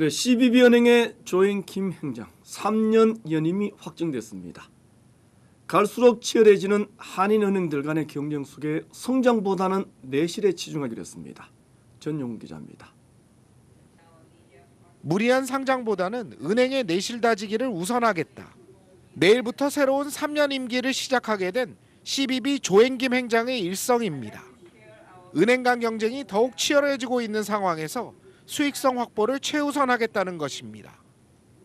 네, CBB은행의 조인 김 행장 3년 연임이 확정됐습니다. 갈수록 치열해지는 한인은행들 간의 경쟁 속에 성장보다는 내실에 치중하기로 했습니다. 전용 기자입니다. 무리한 상장보다는 은행의 내실 다지기를 우선하겠다. 내일부터 새로운 3년 임기를 시작하게 된 CBB 조행김 행장의 일성입니다. 은행 간 경쟁이 더욱 치열해지고 있는 상황에서 수익성 확보를 최우선하겠다는 것입니다.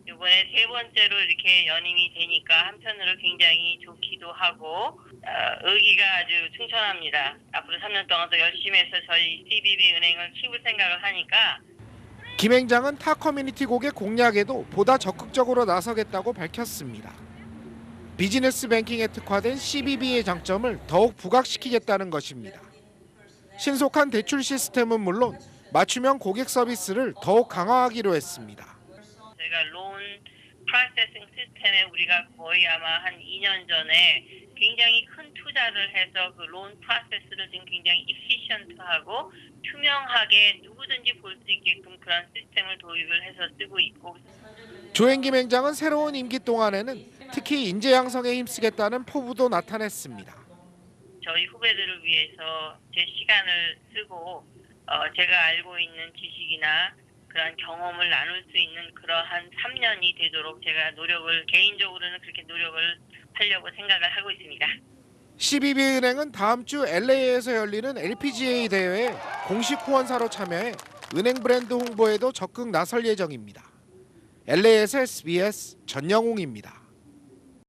이번에 세 번째로 이렇게 연임이 되니까 한편으로 굉장히 좋기도 하고 어, 의기가 아주 충천합니다. 앞으로 3년 동안 더 열심히 해서 저희 CBB 은행을 키울 생각을 하니까 김 행장은 타 커뮤니티 고객 공략에도 보다 적극적으로 나서겠다고 밝혔습니다. 비즈니스 뱅킹에 특화된 CBB의 장점을 더욱 부각시키겠다는 것입니다. 신속한 대출 시스템은 물론 맞춤형 고객 서비스를 더욱 강화하기로 했습니다. 저희가 론 프로세싱 시스템에 우리가 거의 아마 한 2년 전에 굉장히 큰 투자를 해서 그 론 프로세스를 지금 굉장히 이피션트하고 투명하게 누구든지 볼 수 있게끔 그런 시스템을 도입을 해서 쓰고 있고 조행김 행장은 새로운 임기 동안에는 특히 인재 양성에 힘쓰겠다는 포부도 나타냈습니다. 저희 후배들을 위해서 제 시간을 쓰고 어, 제가 알고 있는 지식이나 그런 경험을 나눌 수 있는 그러한 3년이 되도록 제가 노력을 개인적으로는 그렇게 노력을 하려고 생각을 하고 있습니다. CBB은행은 다음 주 LA에서 열리는 LPGA 대회에 공식 후원사로 참여해 은행 브랜드 홍보에도 적극 나설 예정입니다. LA에서 SBS 전영웅입니다.